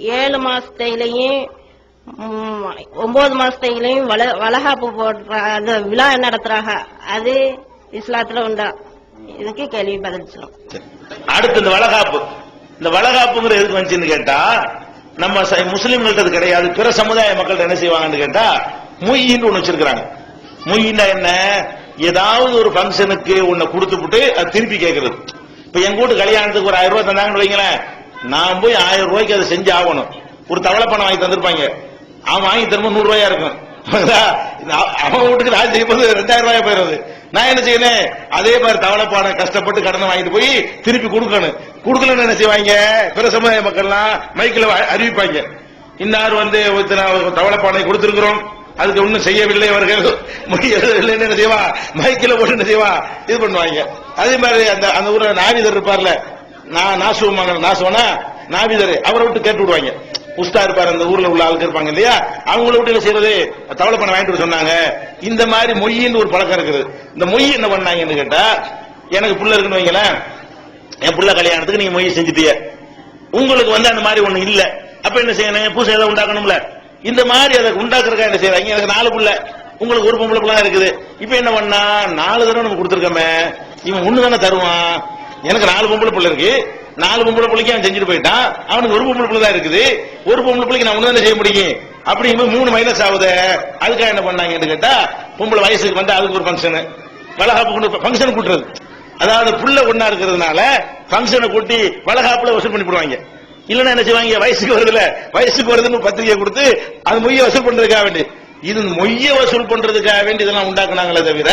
ஏழு மாசத்தையிலையும் ஒன்பது மாசத்தையிலையும் வள- வளகாப்பு போடுற அந்த விழா நடத்துறாங்க. அது இஸ்லாத்துல உண்டா? இதுக்கு கேள்வி பதில் சொல்லும் அடுத்து இந்த வளகாப்பு. இந்த வளகாப்புங்கிற எதுக்கு வந்துச்சுன்னு கேட்டா நம்ம முஸ்லீம்கள்ட்ட அது கிடையாது. பிற சமுதாய மக்கள் என்ன செய்வாங்கன்னு கேட்டா மொய்யின்னு ஒண்ணு வச்சிருக்கிறாங்க. மொய்யின்னா என்ன? ஏதாவது ஒரு ஃபங்க்ஷனுக்கு ஒண்ணு கொடுத்துப்புட்டு அது திருப்பி கேட்கறது இப்ப எங்க வீட்டு கல்யாணத்துக்கு ஒரு ஆயிரம் ரூபாய் தந்தாங்கன்னு வைங்களேன். நான் போய் ஆயிரம் ரூபாய்க்கு அதை செஞ்சு ஆகணும். ஒரு தவளை பணம் வாங்கி தந்திருப்பாங்க. அவன் வாங்கி திரும்ப நூறு ரூபாயா இருக்கும். அவன் வீட்டுக்கு நான் செய்யும்போது ரெண்டாயிரம் ரூபாய் போயிருது நான் என்ன செய்யணும்? அதே மாதிரி தவளைப்பானை கஷ்டப்பட்டு கடனை வாங்கிட்டு போய் திருப்பி கொடுக்கணும். கொடுக்கலன்னு என்ன செய்வாங்க? பிற சமுதாய மக்கள்லாம் மைக்கில் அறிவிப்பாங்க. இன்னார் வந்து இத்தனை தவளைப்பானை கொடுத்துருக்குறோம். அதுக்கு ஒன்றும் செய்யவில்லை அவர்கள். முடியவில்லைன்னு என்ன செய்வா? மைக்கில் போட்டு என்ன செய்வா? இது பண்ணுவாங்க. அதே மாதிரி அந்த அந்த ஊர்ல நாவிதர் இருப்பார்ல நான் நாசுவமாங்க நாசுவனா நாவிதர் அவரை விட்டு கேட்டு விடுவாங்க. புஸ்தா இருப்பார் அந்த ஊர்ல உள்ள ஆளுக்கு இருப்பாங்க இல்லையா? அவங்கள விட்டு என்ன செய்யறது? தவளை பண்ண வாங்கிட்டு சொன்னாங்க. இந்த மாதிரி மொய்ன்னு ஒரு பழக்கம் இருக்குது. இந்த மொய் என்ன பண்ணாங்கன்னு கேட்டா எனக்கு புள்ள இருக்குன்னு வைங்களேன் என் புள்ள கல்யாணத்துக்கு நீங்க மொய் செஞ்சுட்டிய உங்களுக்கு வந்து அந்த மாதிரி ஒண்ணு இல்ல. அப்ப என்ன செய்யணும்? பூசை ஏதாவது உண்டாக்கணும்ல. இந்த மாதிரி அதை உண்டாக்குறக்கா என்ன செய்யறாங்க? எனக்கு நாலு புள்ள. உங்களுக்கு ஒரு பொம்பளை புள்ள இருக்குது. இப்ப என்ன பண்ணா? நாலு தடவை நம்ம கொடுத்துருக்கோமே. இவன் ஒண்ணு தானே தருவான்? எனக்கு நாலு பொம்பளை பிள்ளை இருக்கு. நாலு பொம்பளை பிள்ளைக்கு அவன் செஞ்சுட்டு போயிட்டான் அவனுக்கு ஒரு பொம்பளை பிள்ளை தான் இருக்குது. ஒரு பொம்பளை பிள்ளைக்கு நான் ஒண்ணு செய்ய முடியும்? அப்படிங்கும்போது மூணு மைனஸ் ஆகுது. அதுக்காக என்ன பண்ணாங்கன்னு கேட்டா பொம்பளை வயசுக்கு வந்து அதுக்கு ஒரு ஃபங்க்ஷனு வளகாப்பு ஃபங்க்ஷன் கூட்டுறது. அதாவது புள்ள ஒன்னா இருக்கிறதுனால ஃபங்க்ஷனை கூட்டி வளகாப்புல வசூல் பண்ணி போடுவாங்க. இல்லைன்னா என்ன செய்வாங்க? வயசுக்கு வருதுல. வயசுக்கு வருதுன்னு பத்திரிகை கொடுத்து அது மொய்ய வசூல் பண்றதுக்காக வேண்டி. இது மொய்ய வசூல் பண்றதுக்காக வேண்டி இதெல்லாம் உண்டாக்குனாங்களே தவிர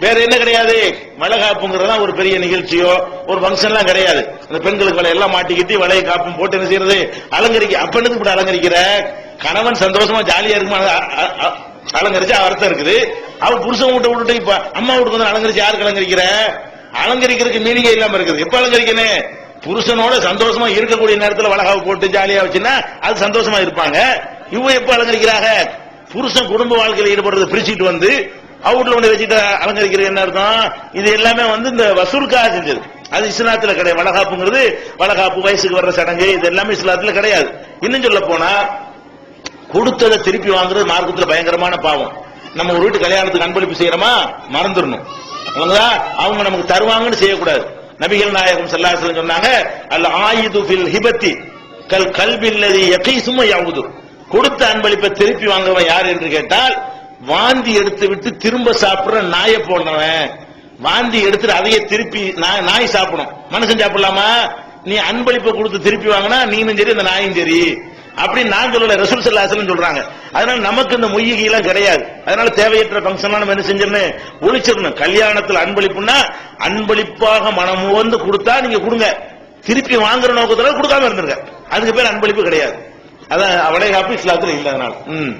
வேற என்ன கிடையாது? வளகாப்புங்கிறதா ஒரு பெரிய நிகழ்ச்சியோ ஒரு ஃபங்க்ஷன்லாம் கிடையாது. அந்த பெண்களுக்கு வலை எல்லாம் மாட்டிக்கிட்டு வலையை காப்பும் போட்டு என்ன செய்யறது? அலங்கரிக்க அப்பனுக்கு இப்படி அலங்கரிக்கிற? கணவன் சந்தோஷமா ஜாலியா இருக்குமா? அலங்கரிச்சு அலங்கரிச்சா அர்த்தம் இருக்குது. அவன் புருஷன் வீட்டை விட்டுட்டு இப்ப அம்மா வீட்டுக்கு வந்து அலங்கரிச்சு யாருக்கு அலங்கரிக்கிற? அலங்கரிக்கிறதுக்கு மீனிங்கே இல்லாம இருக்குது. எப்ப அலங்கரிக்கணும்? புருஷனோட சந்தோஷமா இருக்கக்கூடிய நேரத்துல வளகாவை போட்டு ஜாலியா வச்சுன்னா அது சந்தோஷமா இருப்பாங்க. இவ எப்ப அலங்கரிக்கிறாங்க? புருஷன் குடும்ப வாழ்க்கையில ஈடுபடுறது பிரிச்சுட்டு வந்து அவுட்ல ஒண்ணு வச்சுட்டு அலங்கரிக்கிறது என்ன அர்த்தம்? இது எல்லாமே வந்து இந்த வசூலுக்காக செஞ்சது. அது இஸ்லாத்துல கிடையாது. வளகாப்புங்கிறது வளகாப்பு வயசுக்கு வர்ற சடங்கு இது எல்லாமே இஸ்லாத்துல கிடையாது. இன்னும் சொல்ல போனா கொடுத்ததை திருப்பி வாங்குறது மார்க்கத்துல பயங்கரமான பாவம். நம்ம ஒரு வீட்டு கல்யாணத்துக்கு அன்பளிப்பு செய்யறோமா? மறந்துடணும். விளங்குதா? அவங்க நமக்கு தருவாங்கன்னு செய்யக்கூடாது. நபிகள் நாயகம் ஸல்லல்லாஹு சொன்னாங்க அல்ல ஆயுது ஃபில் ஹிபத்தி கல் கல்பில்லதி யகீசும யாவுது. கொடுத்த அன்பளிப்பை திருப்பி வாங்குவன் யார் என்று கேட்டால் வாந்தி எடுத்து விட்டு திரும்ப சாப்பிடுற நாயை போன்றவன். வாந்தி எடுத்துட்டு அதையே திருப்பி நாய் நாய் சாப்பிடும் மனுஷன் சாப்பிடலாமா? நீ அன்பளிப்பை கொடுத்து திருப்பி வாங்கினா நீனும் சரி இந்த நாயும் சரி. அப்படின்னு நான் சொல்லல ரசூல் சல்லாசலம் சொல்றாங்க. அதனால நமக்கு இந்த மொய்யகி எல்லாம் கிடையாது. அதனால தேவையற்ற ஃபங்க்ஷன் நம்ம என்ன செஞ்சிடணும் ஒழிச்சிடணும். கல்யாணத்துல அன்பளிப்புன்னா அன்பளிப்பாக மனம் வந்து கொடுத்தா நீங்க கொடுங்க. திருப்பி வாங்குற நோக்கத்தில் கொடுக்காம இருந்திருக்க அதுக்கு பேர் அன்பளிப்பு கிடையாது. அதான் அவளை காப்பு இஸ்லாத்துல இல்ல அதனால. ம்.